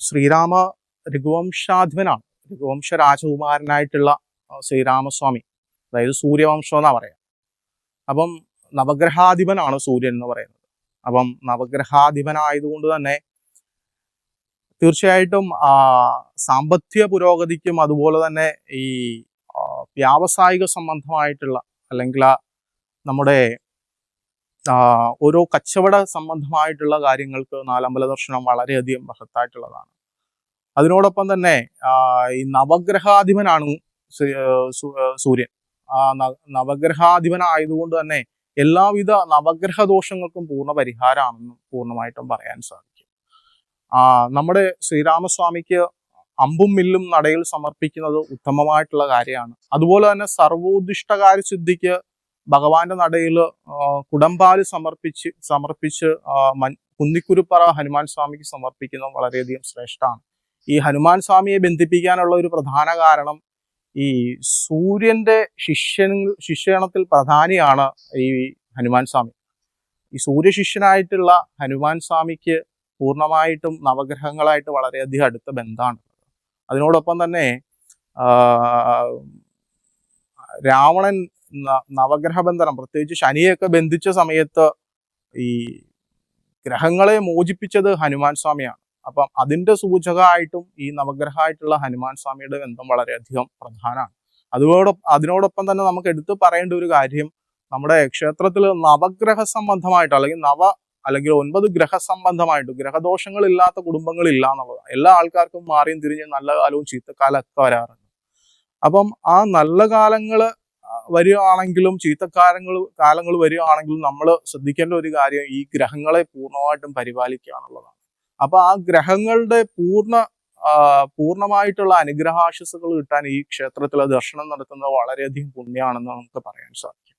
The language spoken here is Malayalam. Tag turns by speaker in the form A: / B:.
A: ശ്രീരാമ രഘുവംശാധിപനാണ്. രഘുവംശ രാജകുമാരനായിട്ടുള്ള ശ്രീരാമസ്വാമി. അതായത് സൂര്യവംശം എന്നാ പറയാം. അപ്പം നവഗ്രഹാധിപനാണ് സൂര്യൻ എന്ന് പറയുന്നത്. അപ്പം നവഗ്രഹാധിപനായതുകൊണ്ട് തന്നെ തീർച്ചയായിട്ടും സാമ്പത്തിക പുരോഗതിക്കും അതുപോലെ തന്നെ ഈ വ്യാവസായിക സംബന്ധമായിട്ടുള്ള അല്ലെങ്കിൽ നമ്മുടെ ഓരോ കച്ചവട സംബന്ധമായിട്ടുള്ള കാര്യങ്ങൾക്ക് നാലമ്പല ദർശനം വളരെയധികം മഹത്തായിട്ടുള്ളതാണ്. അതിനോടൊപ്പം തന്നെ ഈ നവഗ്രഹാധിപനാണ് സൂര്യൻ. നവഗ്രഹാധിപനായതുകൊണ്ട് തന്നെ എല്ലാവിധ നവഗ്രഹ ദോഷങ്ങൾക്കും പൂർണ പരിഹാരമാണെന്നും പൂർണമായിട്ടും പറയാൻ സാധിക്കും. ആ നമ്മുടെ ശ്രീരാമസ്വാമിക്ക് അമ്പും മില്ലും നടയിൽ സമർപ്പിക്കുന്നത് ഉത്തമമായിട്ടുള്ള കാര്യമാണ്. അതുപോലെ തന്നെ സർവോദ്ദിഷ്ടകാര്യ സിദ്ധിക്ക് ഭഗവാന്റെ നടയിൽ കുടംപാൽ സമർപ്പിച്ച് സമർപ്പിച്ച് കുന്നിക്കുരുപ്പറ ഹനുമാൻ സ്വാമിക്ക് സമർപ്പിക്കുന്നത് വളരെയധികം ശ്രേഷ്ഠമാണ്. ഈ ഹനുമാൻ സ്വാമിയെ ബന്ധിപ്പിക്കാനുള്ള ഒരു പ്രധാന കാരണം ഈ സൂര്യന്റെ ശിഷ്യൻ ശിഷ്യണത്തിൽ പ്രധാനിയാണ് ഈ ഹനുമാൻ സ്വാമി. ഈ സൂര്യശിഷ്യനായിട്ടുള്ള ഹനുമാൻ സ്വാമിക്ക് പൂർണമായിട്ടും നവഗ്രഹങ്ങളായിട്ട് വളരെയധികം അടുത്ത ബന്ധമാണ് അതിനോടൊപ്പം തന്നെ രാവണൻ നവഗ്രഹ ബന്ധനം പ്രത്യേകിച്ച് ശനിയൊക്കെ ബന്ധിച്ച സമയത്ത് ഈ ഗ്രഹങ്ങളെ മോചിപ്പിച്ചത് ഹനുമാൻ സ്വാമിയാണ്. അപ്പം അതിന്റെ സൂചകമായിട്ടും ഈ നവഗ്രഹമായിട്ടുള്ള ഹനുമാൻ സ്വാമിയുടെ ബന്ധം വളരെയധികം പ്രധാനമാണ്. അതോടൊപ്പം അതിനോടൊപ്പം തന്നെ നമുക്ക് എടുത്തു പറയേണ്ട ഒരു കാര്യം നമ്മുടെ ക്ഷേത്രത്തിൽ നവഗ്രഹ സംബന്ധമായിട്ട് അല്ലെങ്കിൽ നവ അല്ലെങ്കിൽ ഒൻപത് ഗ്രഹ സംബന്ധമായിട്ട് ഗ്രഹദോഷങ്ങൾ ഇല്ലാത്ത കുടുംബങ്ങൾ ഇല്ല എന്നുള്ളതാണ് എല്ലാ ആൾക്കാർക്കും മാറിയും തിരിഞ്ഞ് നല്ല കാലവും ചീത്തക്കാലമൊക്കെ വരാറുണ്ട്. അപ്പം ആ നല്ല കാലങ്ങൾ വരികയാണെങ്കിലും ചീത്തക്കാലങ്ങൾ കാലങ്ങൾ വരികയാണെങ്കിലും നമ്മൾ ശ്രദ്ധിക്കേണ്ട ഒരു കാര്യം ഈ ഗ്രഹങ്ങളെ പൂർണമായിട്ടും പരിപാലിക്കുക എന്നുള്ളതാണ് അപ്പൊ ആ ഗ്രഹങ്ങളുടെ പൂർണ പൂർണമായിട്ടുള്ള അനുഗ്രഹാശസ്സുകൾ കിട്ടാൻ ഈ ക്ഷേത്രത്തിലെ ദർശനം നടത്തുന്നത് വളരെയധികം പുണ്യമാണെന്ന് നമുക്ക് പറയാൻ സാധിക്കും.